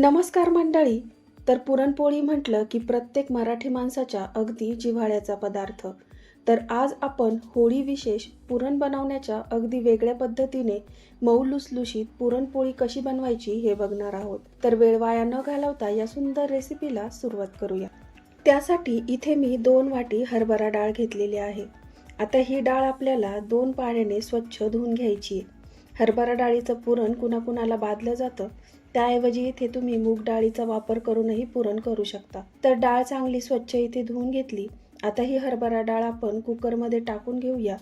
नमस्कार मंडळी. तर पुरणपोळी म्हटलं की प्रत्येक मराठी माणसाच्या अगदी जिव्हाळ्याचा पदार्थ. तर आज आपण होळी विशेष पुरण बनवण्याच्या अगदी वेगळ्या पद्धतीने मऊ लुसलुशीत पुरणपोळी कशी बनवायची हे बघणार आहोत. तर वेळ वाया न घालवता या सुंदर रेसिपीला सुरुवात करूया. त्यासाठी इथे मी दोन वाटी हरभरा डाळ घेतलेली आहे. आता ही डाळ आपल्याला दोन पाण्याने स्वच्छ धुवून घ्यायची आहे. हरभरा डाळीचं पुरण कुणाकुणाला बादलं जातं त्याऐवजी इथे तुम्ही मूग डाळीचा वापर करूनही पुरण करू शकता. तर डाळ चांगली स्वच्छ इथे धुवून घेतली आता ही हरभरा डाळ आपण कुकरमध्ये टाकून घेऊया.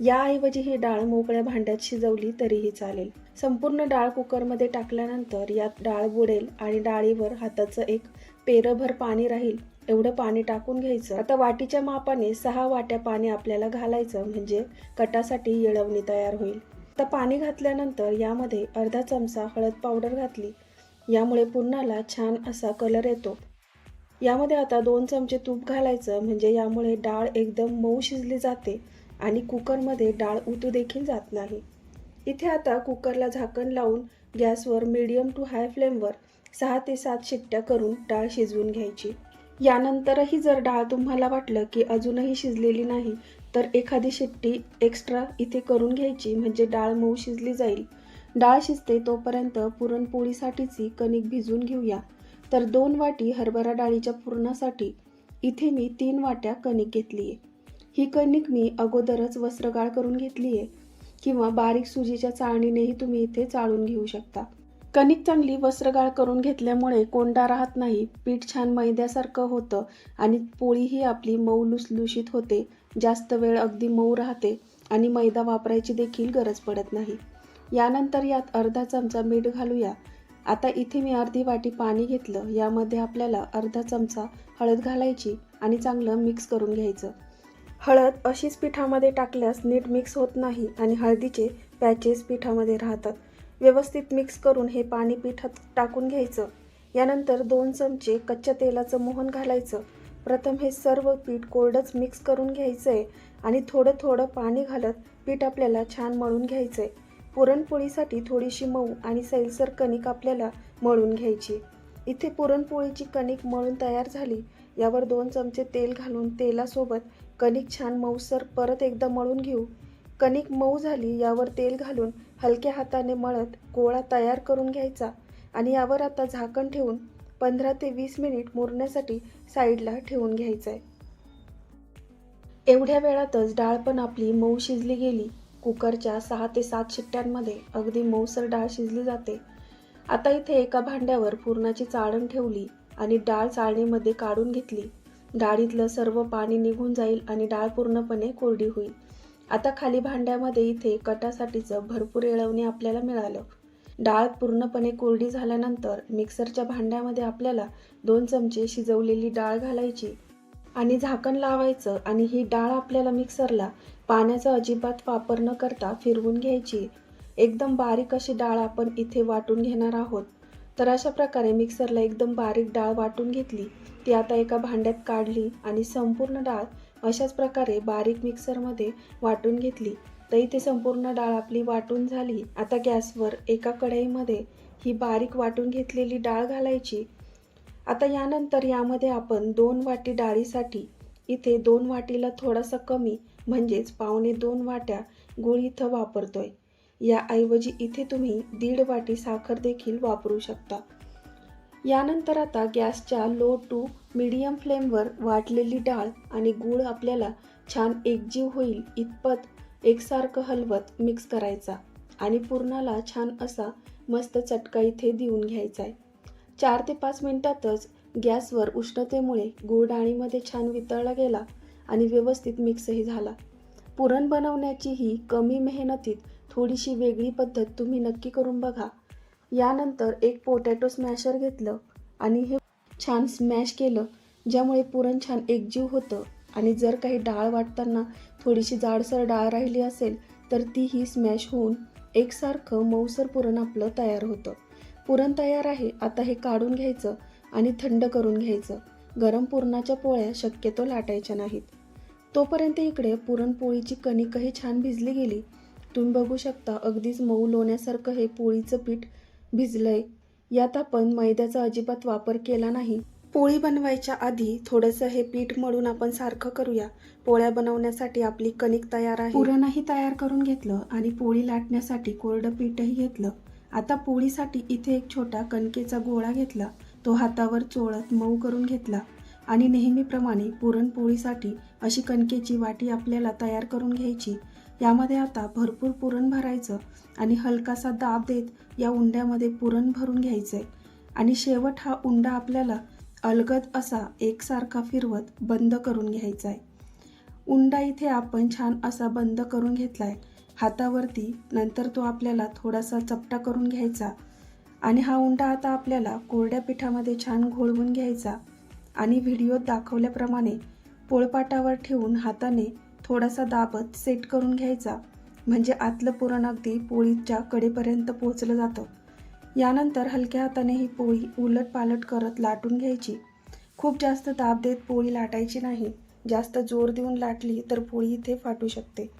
याऐवजी ही डाळ मोकळ्या भांड्यात शिजवली तरीही चालेल. संपूर्ण डाळ कुकरमध्ये टाकल्यानंतर यात डाळ बुडेल आणि डाळीवर हाताचं एक पेरभर पाणी राहील एवढं पाणी टाकून घ्यायचं. आता वाटीच्या मापाने सहा वाट्या पाणी आपल्याला घालायचं म्हणजे कटासाठी येळवणी तयार होईल. आता पाणी घातल्यानंतर यामध्ये अर्धा चमचा हळद पावडर घातली. यामुळे पुरणाला छान असा कलर येतो. यामध्ये आता दोन चमचे तूप घालायचं म्हणजे यामुळे डाळ एकदम मऊ शिजली जाते आणि कुकरमध्ये डाळ उतू देखील जात नाही. इथे आता कुकरला झाकण लावून गॅसवर मीडियम टू हाय फ्लेमवर सहा ते सात शिट्ट्या करून डाळ शिजवून घ्यायची. यानंतरही जर डाळ तुम्हाला वाटलं की अजूनही शिजलेली नाही तर एखादी शिट्टी एक्स्ट्रा इथे करून घ्यायची म्हणजे डाळ मऊ शिजली जाईल. डाळ शिजते तोपर्यंत पुरणपोळीसाठीची कणिक भिजून घेऊया. तर दोन वाटी हरभरा डाळीच्या पुरणासाठी इथे मी तीन वाट्या कणिक घेतली आहे ही कणिक मी अगोदरच वस्त्रगाळ करून घेतली आहे किंवा बारीक सुजीच्या चाळणीनेही तुम्ही इथे चाळून घेऊ शकता. कणिक चांगली वस्त्रगाळ करून घेतल्यामुळे कोंडा राहत नाही पीठ छान मैद्यासारखं होतं आणि पोळीही आपली मऊ लुसलुशीत होते. जास्त वेळ अगदी मऊ राहते आणि मैदा वापरायची देखील गरज पडत नाही. यानंतर यात अर्धा चमचा मीठ घालूया. आता इथे मी अर्धी वाटी पाणी घेतलं. यामध्ये आपल्याला अर्धा चमचा हळद घालायची आणि चांगलं मिक्स करून घ्यायचं. हळद अशीच पिठामध्ये टाकल्यास नीट मिक्स होत नाही आणि हळदीचे पॅचेस पिठामध्ये राहतात. व्यवस्थित मिक्स करून हे पाणी पिठात टाकून घ्यायचं. यानंतर दोन चमचे कच्च्या तेलाचं मोहन घालायचं. प्रथम हे सर्व पीठ कोरडंच मिक्स करून घ्यायचं आहे आणि थोडं थोडं पाणी घालत पीठ आपल्याला छान मळून घ्यायचं आहे पुरणपोळीसाठी थोडीशी मऊ आणि सैलसर कणिक आपल्याला मळून घ्यायची. इथे पुरणपोळीची कणिक मळून तयार झाली. यावर दोन चमचे तेल घालून तेलासोबत कणिक छान मऊसर परत एकदा मळून घेऊ. कणिक मऊ झाली यावर तेल घालून हलक्या हाताने मळत गोळा तयार करून घ्यायचा आणि यावर आता झाकण ठेवून पंधरा ते वीस मिनिट मुरण्यासाठी साईडला ठेवून घ्यायचं आहे एवढ्या वेळातच डाळ पण आपली मऊ शिजली गेली. कुकरच्या सहा ते सात शिट्ट्यांमध्ये अगदी मऊसर डाळ शिजली जाते. आता इथे एका भांड्यावर पुरणाची चाळण ठेवली आणि डाळ चाळणीमध्ये काढून घेतली. डाळीतलं सर्व पाणी निघून जाईल आणि डाळ पूर्णपणे कोरडी होईल. आता खाली भांड्यामध्ये इथे कटासाठीचं भरपूर येळवणे आपल्याला मिळालं. डाळ पूर्णपणे कोरडी झाल्यानंतर मिक्सरच्या भांड्यामध्ये आपल्याला दोन चमचे शिजवलेली डाळ घालायची आणि झाकण लावायचं आणि ही डाळ आपल्याला मिक्सरला पाण्याचा अजिबात वापर न करता फिरवून घ्यायची. एकदम बारीक अशी डाळ आपण इथे वाटून घेणार आहोत. तर अशा प्रकारे मिक्सरला एकदम बारीक डाळ वाटून घेतली. ती आता एका भांड्यात काढली आणि संपूर्ण डाळ अशाच प्रकारे बारीक मिक्सरमध्ये वाटून घेतली. तर इथे संपूर्ण डाळ आपली वाटून झाली. आता गॅसवर एका कढईमध्ये ही बारीक वाटून घेतलेली डाळ घालायची. आता यानंतर यामध्ये आपण दोन वाटी डाळीसाठी इथे दोन वाटीला थोडासा कमी म्हणजेच पावणे दोन वाट्या गुळ इथं वापरतोय. याऐवजी इथे तुम्ही दीड वाटी साखर देखील वापरू शकता. यानंतर आता गॅसच्या लो टू मीडियम फ्लेमवर वाटलेली डाळ आणि गूळ आपल्याला छान एकजीव होईल इतपत एकसारखं हलवत मिक्स करायचा आणि पुरणाला छान असा मस्त चटका इथे देऊन घ्यायचा आहे चार ते पाच मिनटातच गॅसवर उष्णतेमुळे गूळ डाळीमध्ये छान वितळला गेला आणि व्यवस्थित मिक्सही झाला. पुरण बनवण्याची ही कमी मेहनतीत थोडीशी वेगळी पद्धत तुम्ही नक्की करून बघा. यानंतर एक पोटॅटो स्मॅशर घेतलं आणि हे छान स्मॅश केलं ज्यामुळे पुरण छान एकजीव होतं. आणि जर काही डाळ वाटताना थोडीशी जाडसर डाळ राहिली असेल तर तीही स्मॅश होऊन एकसारखं मऊसर पुरण आपलं तयार होतं. पुरण तयार आहे आता हे काढून घ्यायचं आणि थंड करून घ्यायचं. गरम पुरणाच्या पोळ्या शक्यतो लाटायच्या नाहीत. तोपर्यंत इकडे पुरणपोळीची कणिकही छान भिजली गेली. तुम्ही बघू शकता अगदीच मऊ लोण्यासारखं हे पोळीचं पीठ भिजलंय. यात आपण मैद्याचा अजिबात वापर केला नाही. पोळी बनवायच्या आधी थोडंसं हे पीठ मळून आपण सारखं करूया. पोळ्या बनवण्यासाठी आपली कणिक तयार आहे. पुरणही तयार करून घेतलं आणि पोळी लाटण्यासाठी कोरडं पीठही घेतलं. आता पोळीसाठी इथे एक छोटा कणकेचा गोळा घेतला. तो हातावर चोळत मऊ करून घेतला आणि नेहमीप्रमाणे पुरणपोळीसाठी अशी कणकेची वाटी आपल्याला तयार करून घ्यायची. यामध्ये आता भरपूर पुरण भरायचं आणि हलकासा दाब देत या उंड्यामध्ये पुरण भरून घ्यायचं आहे आणि शेवट हा उंडा आपल्याला अलगद असा एकसारखा फिरवत बंद करून घ्यायचा आहे उंडा इथे आपण छान असा बंद करून घेतला आहे हातावरती नंतर तो आपल्याला थोडासा चपटा करून घ्यायचा. आणि हा उंडा आता आपल्याला कोरड्या पिठामध्ये छान घोळवून घ्यायचा. आणि व्हिडिओत दाखवल्याप्रमाणे पोळपाटावर ठेवून हाताने थोडासा दाबत सेट करून घ्यायचा. म्हणजे आतलं पुरण अगदी पोळीच्या कडेपर्यंत पोचलं जातं. यानंतर हलक्या हाताने ही पोळी उलट पालट करत लाटून घ्यायची. खूप जास्त दाब देत पोळी लाटायची नाही. जास्त जोर देऊन लाटली तर पोळी इथे फाटू शकते.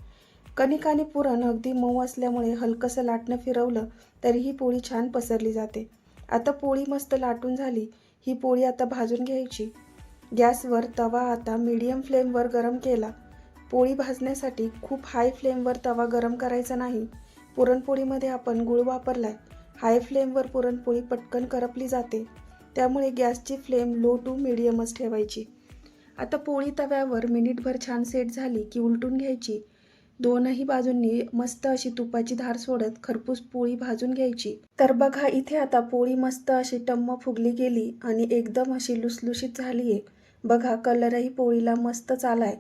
कणिक आणि पुरण अगदी मऊ असल्यामुळे हलकंसं लाटणं फिरवलं तरी ही पोळी छान पसरली जाते. आता पोळी मस्त लाटून झाली. ही पोळी आता भाजून घ्यायची. गॅसवर तवा आता मीडियम फ्लेमवर गरम केला. पोळी भाजण्यासाठी खूप हाय फ्लेमवर तवा गरम करायचा नाही. पुरणपोळीमध्ये आपण गूळ वापरलाय. हाय फ्लेमवर पुरणपोळी पटकन करपली जाते. त्यामुळे गॅसची फ्लेम लो टू मिडियमच ठेवायची. आता पोळी तव्यावर मिनिटभर छान सेट झाली की उलटून घ्यायची. दोनही बाजूंनी मस्त अशी तुपाची धार सोडत खरपूस पोळी भाजून घ्यायची. तर बघा इथे आता पोळी मस्त अशी टम्म फुगली गेली आणि एकदम अशी लुसलुशीत झाली आहे बघा कलरही पोळीला मस्तच आलाय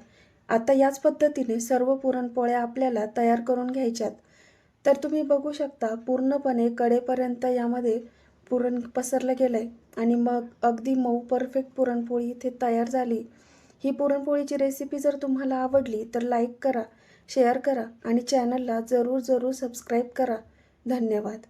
आता याच पद्धतीने सर्व पुरणपोळ्या आपल्याला तयार करून घ्यायच्यात. तर तुम्ही बघू शकता पूर्णपणे कडेपर्यंत यामध्ये पुरण पसरलं गेलं आहे आणि मग अगदी मऊ परफेक्ट पुरणपोळी इथे तयार झाली. ही पुरणपोळीची रेसिपी जर तुम्हाला आवडली तर लाईक करा शेअर करा आणि चॅनलला जरूर जरूर सबस्क्राईब करा. धन्यवाद.